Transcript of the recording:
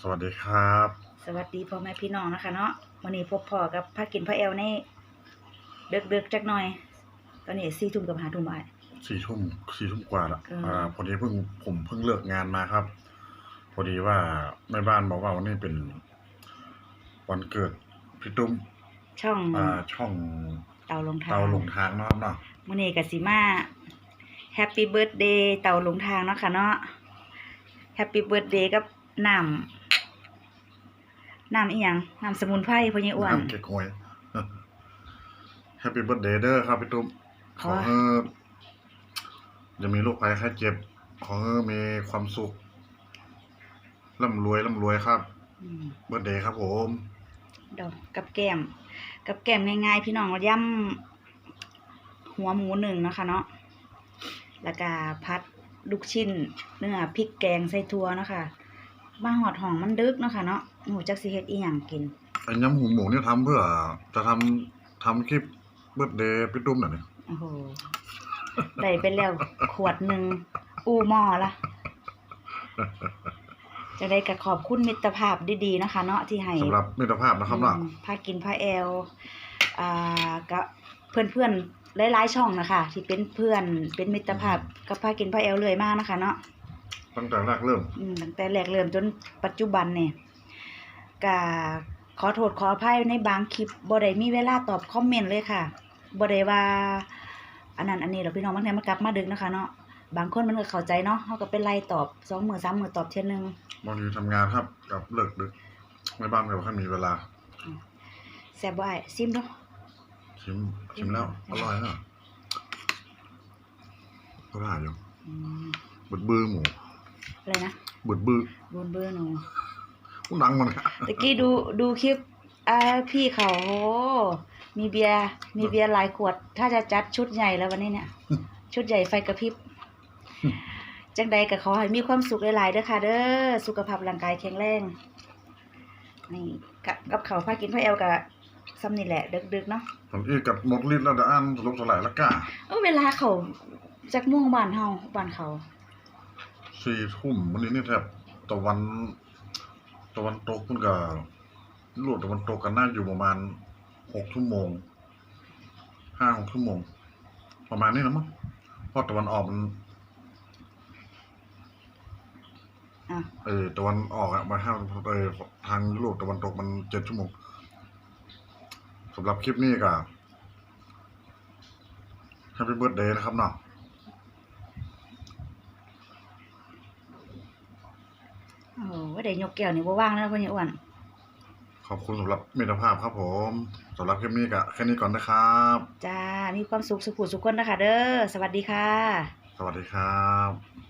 สวัสดีครับ สวัสดีพ่อแม่พี่น้องนะคะเนาะวันนี้พบพ่อกับพากินพระแอลในเดึกเดึกๆจักหน่อย ตอนนี้สี่ทุ่มกับห้าทุ่มอะสี่ทุ่มสี่ทุ่มกว่าแล้วเอออ่อ่าพอดีเพิ่งผมเพิ่งเลิกงานมาครับ พอดีว่าแม่บ้านบอกว่าวันนี้เป็น วันเกิดพี่ตุ้มช่องอ่าช่องเต่าลงทางเตาหลงทางเนาะครับเนาะวันนี้กับสีมาแฮปปี้เบิร์ดเดย์เต่าลงทางเนาะค่ะเนาะแฮปปี้เบิร์ดเดย์กับน้ำ น้ำอีหยังน้ำสมุนไพรพ่อใหญ่อ้วนน้ำเก๊กฮวยแฮปปี้เบิร์ดเดย์เด้อครับพี่ตุ้มขขออให้จะมีโรคภัยไข้เจ็บ ขอให้มีความสุขร่ำรวยร่ำรวยครับอืมเบิร์ดเดย์ครับผมดอกกับแก้ม กับแก้มง่ายๆ พี่น้องเราย่ำหัวหมูหนึ่งเนาะคะเนาะแล้วก็พัดลูกชิ้นเนื้อพริกแกงใส่ถั่วเนาะคะ มาหอดห้องมันดึกเนาะค่ะเนาะหนูจักสิเฮ็ดอีหยังกินไอ้ยำหูหมูเนี่ยทำเพื่อจะทำทำคลิปเบิร์ดเดย์พี่ตุ้มหน่อยนี่โอ้โหได้ไปแล้วขวดหนึ่งอูหม้อละจะได้กับขอบคุณมิตรภาพดีๆนะคะเนาะที่ให้สำหรับมิตรภาพนะครับเนาะอืมพากินพาแอลอ่ากับเพื่อนเพื่อนๆหลายๆช่องนะคะ ที่เป็นเพื่อนเป็นมิตรภาพกับพากินพาแอลเลยมากนะคะ เนาะ ตั้งแต่แรกเริ่ม อืมตั้งแต่แรกเริ่มจนปัจจุบันเนี่ยก็ขอโทษขออภัยในบางคลิปบ่ได้มีเวลาตอบคอมเมนต์เลยค่ะบ่ได้ว่า อันนั้นอันนี้เราพี่น้องบางทีมันกลับมาดึกนะคะเนาะบางคนมันก็เข้าใจเนาะเขาก็เป็นไล่ตอบสองมือสามมือตอบเทียนหนึงบางทีทำงานครับกับเลิกดึกไม่บ้านกับค่อยมีเวลาแซ่บบ่อ้ายซิมเนาะชิมชิมแล้วอร่อยนะก็ได้อยู่อืมบึดบือหมู อะไรนะบึดบือบุญเบอร์หนูอุ้ดังมันครับตะกี้ดูดูคลิปอ่าพี่เขาโอ้มีเบียร์มีเบียร์หลายขวด ถ้าจะจัดชุดใหญ่แล้ววันนี้เนี่ย ชุดใหญ่ไฟกระพริบจังใดก็ขอให้มีความสุขหลายๆเด้อค่ะ เด้อสุขภาพร่างกายแข็งแรงนี่กับกับเขาวพากินพ่อแอลกับซ้ำนี่แหละ ดึกๆเนาะผมอีกกับหมดลิ้นแล้วเดี๋ยวอ่านสลบสลายแล้วก้าเออเวลาเขาจากม่วงบ้านเฮาบ้านเขา สี่ทุ่มวันนี้นี่แทบตะวันตะวันตกมันก็ลวดตะวันตกกันน่าอยู่ประมาณหกชั่วโมงห้าหกชั่วโมง ประมาณนี้นะมั้งเพราะตะวันออกมันอะเออตะวันออกอะมาห้าเออทางยุโรปตะวันตกมันเจ็ดชั่วโมงสำหรับคลิปนี้ก็ Happy Birthday นะครับเนาะ โอ้โหว่าได้ยกแก้วนี่บ่ว่างแล้วพ่อใหญ่อ้วนขอบคุณสำหรับมิตรภาพครับผมสำหรับคลิปนี้ก็แค่นี้ก่อนนะครับ จ้ามีความสุขสุขสุขคนนะคะเด้อสวัสดีค่ะ สวัสดีครับ